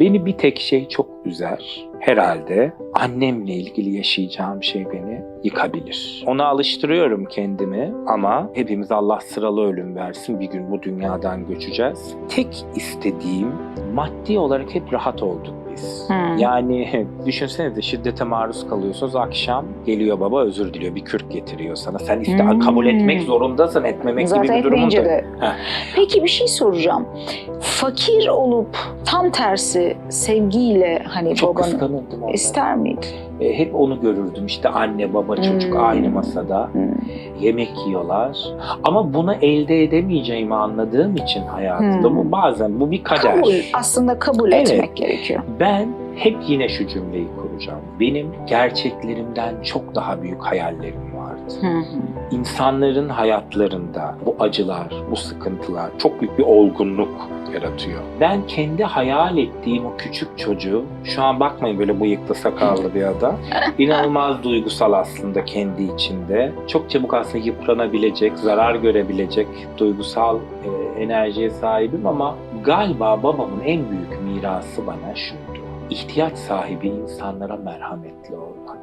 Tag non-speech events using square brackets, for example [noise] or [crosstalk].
Beni bir tek şey çok üzer. Herhalde annemle ilgili yaşayacağım şey beni yıkabilir. Ona alıştırıyorum kendimi ama hepimiz Allah sıralı ölüm versin. Bir gün bu dünyadan göçeceğiz. Tek istediğim maddi olarak hep rahat olduk biz. Hmm. Yani [laughs] düşünsenize şiddete maruz kalıyorsunuz. Akşam geliyor baba özür diliyor. Bir kürk getiriyor sana. Sen iste Hmm. kabul etmek zorundasın. Etmemek Zaten gibi bir durumun etmeyince da. de. Heh. Peki bir şey soracağım. Fakir olup tam tersi sevgiyle hani Çok babanı kıskanırdım ister miydin? E, hep onu görürdüm. İşte anne, baba, çocuk Hmm. aynı masada Hmm. yemek yiyorlar. Ama bunu elde edemeyeceğimi anladığım için hayatımda Hmm. bu bazen bu bir kader. Kabul, aslında kabul Evet. etmek gerekiyor. Ben hep yine şu cümleyi kuracağım. Benim gerçeklerimden çok daha büyük hayallerim vardı. Hı hı. İnsanların hayatlarında bu acılar, bu sıkıntılar çok büyük bir olgunluk yaratıyor. Ben kendi hayal ettiğim o küçük çocuğu, şu an bakmayın böyle bıyıklı sakallı bir adam, [laughs] inanılmaz duygusal aslında kendi içinde. Çok çabuk aslında yıpranabilecek, zarar görebilecek duygusal e, enerjiye sahibim ama galiba babamın en büyük mirası bana şuydu. İhtiyaç sahibi insanlara merhametli olmak.